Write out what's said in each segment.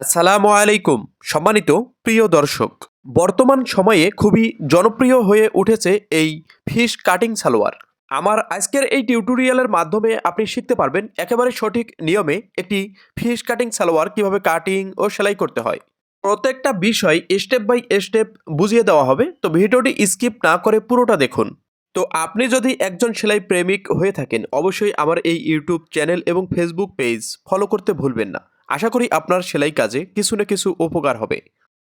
আসসালামু আলাইকুম, সম্মানিত প্রিয় দর্শক। বর্তমান সময়ে খুবই জনপ্রিয় হয়ে উঠেছে এই ফিশ কাটিং সালোয়ার। আমার আজকের এই টিউটোরিয়ালের মাধ্যমে আপনি শিখতে পারবেন একেবারে সঠিক নিয়মে একটি ফিশ কাটিং সালোয়ার কীভাবে কাটিং ও সেলাই করতে হয়। প্রত্যেকটা বিষয় স্টেপ বাই স্টেপ বুঝিয়ে দেওয়া হবে, তো ভিডিওটি স্কিপ না করে পুরোটা দেখুন। তো আপনি যদি একজন সেলাই প্রেমিক হয়ে থাকেন, অবশ্যই আমার এই ইউটিউব চ্যানেল এবং ফেসবুক পেজ ফলো করতে ভুলবেন না। আশা করি আপনার সেলাই কাজে কিছু না কিছু উপকার হবে।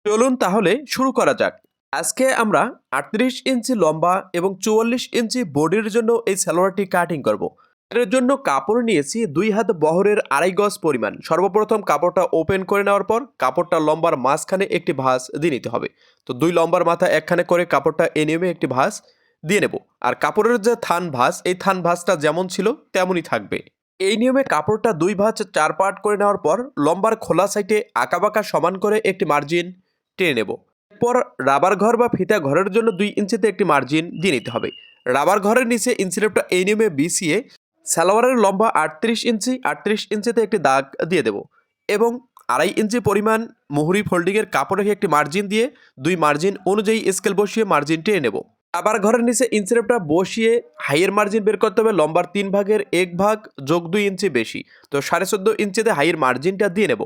চলুন তাহলে শুরু করা যাক। আজকে আমরা আটত্রিশ ইঞ্চি লম্বা এবং চুয়াল্লিশ ইঞ্চি বডির জন্য এই সালোয়ারটি কাটিং করব। এর জন্য কাপড় নিয়েছি দুই হাত বহরের আড়াই গজ পরিমাণ। সর্বপ্রথম কাপড়টা ওপেন করে নেওয়ার পর কাপড়টা লম্বার মাঝখানে একটি ভাঁজ দিয়ে নিতে হবে। তো দুই লম্বার মাথা একখানে করে কাপড়টা এ নিয়মে একটি ভাঁজ দিয়ে নেব। আর কাপড়ের যে থান ভাঁজ, এই থান ভাঁজটা যেমন ছিল তেমনই থাকবে। এই নিয়মে কাপড়টা দুই ভাঁজ চার পার্ট করে নেওয়ার পর লম্বার খোলা সাইডে আঁকাবাঁকা সমান করে একটি মার্জিন টেনে নেব। এরপর রাবার ঘর বা ফিতা ঘরের জন্য দুই ইঞ্চিতে একটি মার্জিন দিয়ে নিতে হবে। রাবার ঘরের নিচে ইঞ্চিলেপটা এই নিয়মে বিছিয়ে সালোয়ারের লম্বা আটত্রিশ ইঞ্চি আটত্রিশ ইঞ্চিতে একটি দাগ দিয়ে দেব এবং আড়াই ইঞ্চি পরিমাণ মুহুরি ফোল্ডিংয়ের কাপড় রেখে একটি মার্জিন দিয়ে দুই মার্জিন অনুযায়ী স্কেল বসিয়ে মার্জিন টেনে নেব। আবার ঘরের নিচে ইঞ্চিরেপটা বসিয়ে হাইয়ের মার্জিন বের করতে হবে, লম্বার তিন ভাগের এক ভাগ যোগ দুই ইঞ্চি বেশি। তো সাড়ে চোদ্দ ইঞ্চিতে হাইয়ের মার্জিনটা দিয়ে নেব।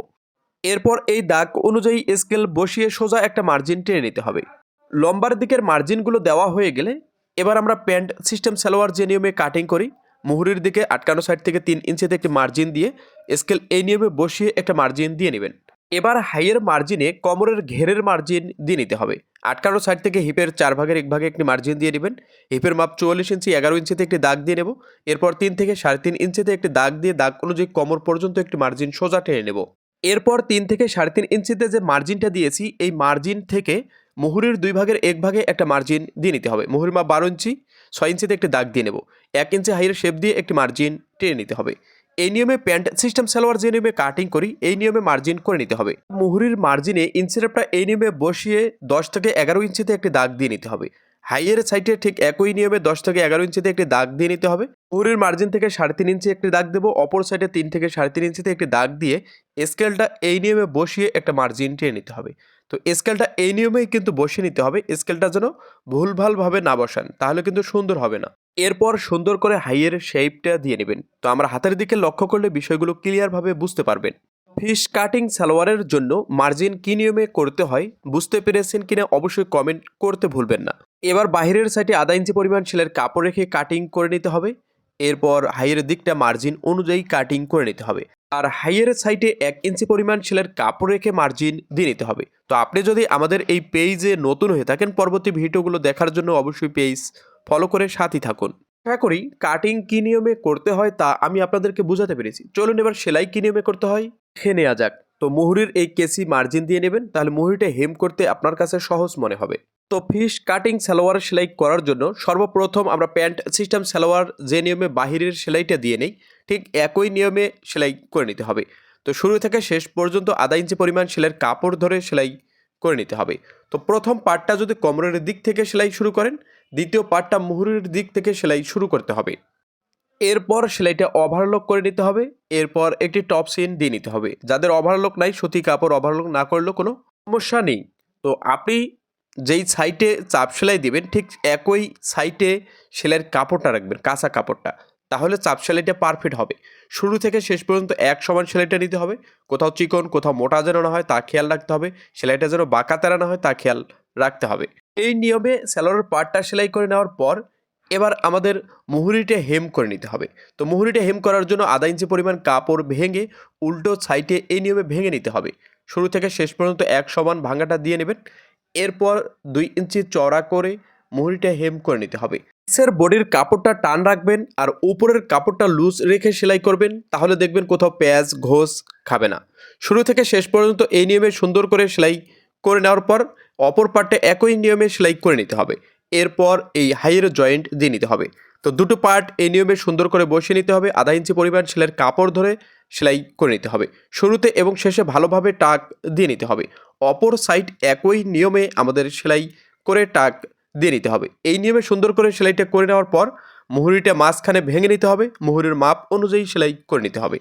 এরপর এই দাগ অনুযায়ী স্কেল বসিয়ে সোজা একটা মার্জিন টেনে নিতে হবে। লম্বার দিকের মার্জিনগুলো দেওয়া হয়ে গেলে এবার আমরা প্যান্ট সিস্টেম সালোয়ার যে নিয়মে কাটিং করি, মুহুরির দিকে আটকানো সাইড থেকে তিন ইঞ্চিতে একটি মার্জিন দিয়ে স্কেল এই নিয়মে বসিয়ে একটা মার্জিন দিয়ে নেবেন। এবার হাইয়ের মার্জিনে কমরের ঘেরের মার্জিন দিয়ে নিতে হবে। আটকানো সাইড থেকে হিপের চার ভাগের এক ভাগে একটি মার্জিন দিয়ে নেবেন। হিপের মাপ চুয়াল্লিশ ইঞ্চি এগারো ইঞ্চিতে একটি দাগ দিয়ে নেব। এরপর তিন থেকে সাড়ে তিন ইঞ্চিতে একটি দাগ দিয়ে দাগ অনুযায়ী কমর পর্যন্ত একটি মার্জিন সোজা টেনে নেব। এরপর তিন থেকে সাড়ে তিন ইঞ্চিতে যে মার্জিনটা দিয়েছি, এই মার্জিন থেকে মুহুরির দুই ভাগের এক ভাগে একটা মার্জিন দিয়ে নিতে হবে। মুহুরির মাপ বারো ইঞ্চি ছয় ইঞ্চিতে একটি দাগ দিয়ে নেব। এক ইঞ্চি হাইয়ের শেপ দিয়ে একটি মার্জিন টেনে নিতে হবে। এই নিয়মে প্যান্ট সিস্টেম সালোয়ার যে নিয়মে কাটিং করি, এই নিয়মে মার্জিন করে নিতে হবে। মুহুরির মার্জিনে ইঞ্চিরেপটা এই নিয়মে বসিয়ে দশ থেকে এগারো ইঞ্চিতে একটি দাগ দিয়ে নিতে হবে। হাইয়ের সাইডে ঠিক একই নিয়মে দশ থেকে এগারো ইঞ্চিতে একটি দাগ দিয়ে নিতে হবে। মুহুরির মার্জিন থেকে সাড়ে তিন ইঞ্চি একটি দাগ দেবো, অপর সাইডে তিন থেকে সাড়ে তিন ইঞ্চিতে একটি দাগ দিয়ে স্কেলটা এই নিয়মে বসিয়ে একটা মার্জিন টেনে নিতে হবে। তো স্কেলটা এই নিয়মেই কিন্তু বসিয়ে নিতে হবে স্কেলটা যেন ভুলভালভাবে না বসান, তাহলে কিন্তু সুন্দর হবে না। এরপর সুন্দর করে হাইয়ের শেপটা দিয়ে নেবেন। তো আমরা হাতের দিকে লক্ষ্য করলে বিষয়গুলো ক্লিয়ারভাবে বুঝতে পারবেন। ফিশ কাটিং সালোয়ারের জন্য মার্জিন কী নিয়মে করতে হয়, বুঝতে পেরেছেন কিনা অবশ্যই কমেন্ট করতে ভুলবেন না। এবার বাহিরের সাইডে আধা ইঞ্চি পরিমাণ সেলের কাপড় রেখে কাটিং করে নিতে হবে। এরপর হাইয়ের দিকটা মার্জিন অনুযায়ী কাটিং করে নিতে হবে। আর হাইয়ের সাইডে এক ইঞ্চি পরিমাণ সেলের কাপড় রেখে মার্জিন দিয়ে নিতে হবে। তো আপনি যদি আমাদের এই পেজে নতুন হয়ে থাকেন, পরবর্তী ভিডিওগুলো দেখার জন্য অবশ্যই পেজ ফলো করে সাথী থাকুন। আশা করি কাটিং কী নিয়মে করতে হয় তা আমি আপনাদেরকে বোঝাতে পেরেছি। চলুন এবার সেলাই কী নিয়মে করতে হয়? দেখে নেওয়া যাক। তো মুহুরির এই কেসি মার্জিন দিয়ে নেবেন, তাহলে মুহুরিটা হেম করতে আপনার কাছে সহজ মনে হবে। তো ফিশ কাটিং সালোয়ার সেলাই করার জন্য সর্বপ্রথম আমরা প্যান্ট সিস্টেম সালোয়ার যে নিয়মে বাহিরের সেলাইটা দিয়ে নেই, ঠিক একই নিয়মে সেলাই করে নিতে হবে। তো শুরু থেকে শেষ পর্যন্ত আধা ইঞ্চি পরিমাণ সেলাইয়ের কাপড় ধরে সেলাই করে নিতে হবে। তো প্রথম পার্টটা যদি কোমরের দিক থেকে সেলাই শুরু করেন দ্বিতীয় পার্টটা মুহুরির দিক থেকে সেলাই শুরু করতে হবে। এরপর সেলাইটা ওভারলক করে নিতে হবে। এরপর একটি টপ সিন দিয়ে নিতে হবে। যাদের ওভারলক নাই, সুতি কাপড় ওভারলক না করলেও কোনো সমস্যা নেই। তো আপনি যেই সাইটে চাপ সেলাই দিবেন, ঠিক একই সাইটে সেলাইয়ের কাপড়টা রাখবেন, কাঁচা কাপড়টা। তাহলে চাপ সেলাইটা পারফেক্ট হবে। শুরু থেকে শেষ পর্যন্ত এক সমান সেলাইটা নিতে হবে। কোথাও চিকন, কোথাও মোটা যেন না হয়, তা খেয়াল রাখতে হবে। সেলাইটা যেন বাঁকা তেরা না হয়, তা খেয়াল রাখতে হবে। এই নিয়মে স্যালোয়ারের পার্টটা সেলাই করে নেওয়ার পর এবার আমাদের মুহুরিটা হেম করে নিতে হবে। তো মুহুরিটা হেম করার জন্য আধা ইঞ্চি পরিমাণ কাপড় ভেঙে উল্টো সাইডে এই নিয়মে ভেঙে নিতে হবে। শুরু থেকে শেষ পর্যন্ত এক সমান ভাঙাটা দিয়ে নেবেন। এরপর দুই ইঞ্চি চড়া করে মুহুরিটা হেম করে নিতে হবে। পিসের বডির কাপড়টা টান রাখবেন আর উপরের কাপড়টা লুজ রেখে সেলাই করবেন। তাহলে দেখবেন কোথাও পেঁয়াজ, ঘোষ খাবে না। শুরু থেকে শেষ পর্যন্ত এই নিয়মে সুন্দর করে সেলাই করে নেওয়ার পর অপর পার্টে একই নিয়মে সেলাই করে নিতে হবে। এরপর এই হাইয়ের জয়েন্ট দিয়ে নিতে হবে। তো দুটো পার্ট এই নিয়মে সুন্দর করে বসিয়ে নিতে হবে। আধা ইঞ্চি পরিমাণ সেলাইয়ের কাপড় ধরে সেলাই করে নিতে হবে। শুরুতে এবং শেষে ভালোভাবে টাক দিয়ে নিতে হবে। অপর সাইড একই নিয়মে আমাদের সেলাই করে টাক দিয়ে নিতে হবে। এই নিয়মে সুন্দর করে সেলাইটা করে নেওয়ার পর মুহুরিটা মাঝখানে ভেঙে নিতে হবে। মুহুরির মাপ অনুযায়ী সেলাই করে নিতে হবে।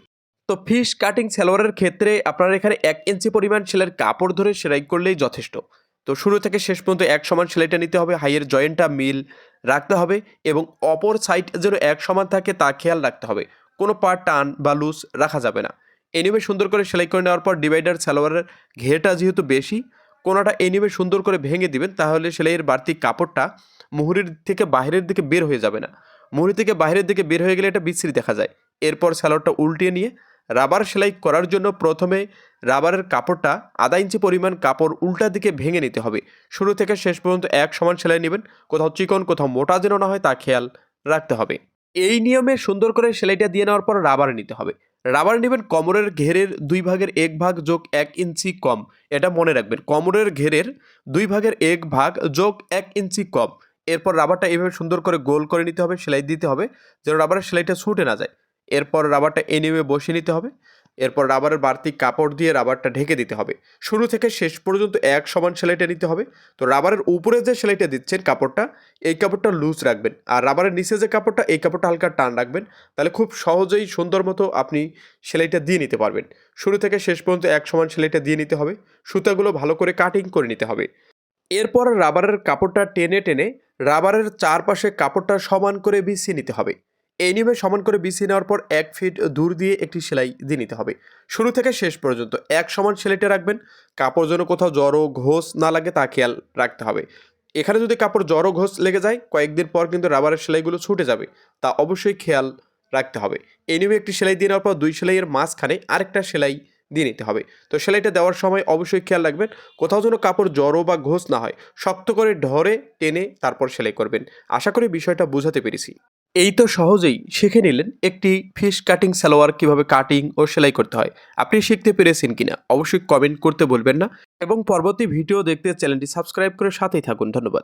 তো ফিশ কাটিং সালোয়ারের ক্ষেত্রে আপনার এখানে এক ইঞ্চি পরিমাণ সেলাইয়ের কাপড় ধরে সেলাই করলেই যথেষ্ট। তো শুরু থেকে শেষ পর্যন্ত এক সমান সেলাইটা নিতে হবে, হাইয়ের জয়েন্টটা মিল রাখতে হবে এবং অপর সাইড যেন এক সমান থাকে তা খেয়াল রাখতে হবে। কোনো পার্ট টান বা লুজ রাখা যাবে না। এনিমে সুন্দর করে সেলাই করে নেওয়ার পর ডিভাইডার সালোয়ারের ঘেরটা যেহেতু বেশি, কোনোটা এনিমে সুন্দর করে ভেঙে দিবেন তাহলে সেলাইয়ের বাড়তি কাপড়টা মুহুরির থেকে বাইরের দিকে বের হয়ে যাবে না। মুহুরি থেকে বাইরের দিকে বের হয়ে গেলে এটা বিশ্রী দেখা যায়। এরপর সালোয়ারটা উল্টিয়ে নিয়ে রাবার সেলাই করার জন্য প্রথমে রাবারের কাপড়টা আধা ইঞ্চি পরিমাণ কাপড় উল্টা দিকে ভেঙে নিতে হবে। শুরু থেকে শেষ পর্যন্ত এক সমান সেলাই নেবেন। কোথাও চিকন, কোথাও মোটা যেন না হয় তা খেয়াল রাখতে হবে। এই নিয়মে সুন্দর করে সেলাইটা দিয়ে নেওয়ার পর রাবার নিতে হবে। রাবার নেবেন কোমরের ঘেরের দুই ভাগের এক ভাগ যোগ এক ইঞ্চি কম। এটা মনে রাখবেন, কোমরের ঘেরের দুই ভাগের এক ভাগ যোগ এক ইঞ্চি কম। এরপর রাবারটা এভাবে সুন্দর করে গোল করে নিতে হবে, সেলাই দিতে হবে, যেন রাবারের সেলাইটা ছুটে না যায়। এরপর রাবারটা এনিমে বসিয়ে নিতে হবে। এরপর রাবারের বাড়তি কাপড় দিয়ে রাবারটা ঢেকে দিতে হবে। শুরু থেকে শেষ পর্যন্ত এক সমান সেলাইটা নিতে হবে। তো রাবারের উপরে যে সেলাইটা দিচ্ছেন কাপড়টা, এই কাপড়টা লুজ রাখবেন। আর রাবারের নিচে যে কাপড়টা, এই কাপড়টা হালকা টান রাখবেন। তাহলে খুব সহজেই সুন্দর মতো আপনি সেলাইটা দিয়ে নিতে পারবেন। শুরু থেকে শেষ পর্যন্ত এক সমান সেলাইটা দিয়ে নিতে হবে। সুতাগুলো ভালো করে কাটিং করে নিতে হবে। এরপর রাবারের কাপড়টা টেনে টেনে রাবারের চারপাশে কাপড়টা সমান করে বিছিয়ে নিতে হবে। নিয়মে সমান করে বিছিয়ে নেওয়ার পর এক ফিট দূর দিয়ে একটি সেলাই দিয়ে নিতে হবে। শুরু থেকে শেষ পর্যন্ত এক সমান সেলাইটা রাখবেন। কাপড় যেন কোথাও জড়ো ঘোষ না লাগে তা খেয়াল রাখতে হবে। এখানে যদি কাপড় জড়ো ঘোষ লেগে যায়, কয়েকদিন পর কিন্তু রাবারের সেলাইগুলো ছুটে যাবে। তা অবশ্যই খেয়াল রাখতে হবে। নিয়মে একটি সেলাই দিয়ে নেওয়ার পর দুই সেলাইয়ের মাঝখানে আরেকটা সেলাই দিয়ে নিতে হবে। তো সেলাইটা দেওয়ার সময় অবশ্যই খেয়াল রাখবেন, কোথাও যেন কাপড় জড়ো বা ঘোষ না হয়। শক্ত করে ধরে টেনে তারপর সেলাই করবেন। আশা করি বিষয়টা বোঝাতে পেরেছি। এই তো সহজেই শিখে নিলেন একটি ফিশ কাটিং সালোয়ার কীভাবে কাটিং ও সেলাই করতে হয়। আপনি শিখতে পেরেছেন কিনা অবশ্যই কমেন্ট করতে বলবেন না। এবং পরবর্তী ভিডিও দেখতে চ্যানেলটি সাবস্ক্রাইব করে সাথেই থাকুন। ধন্যবাদ।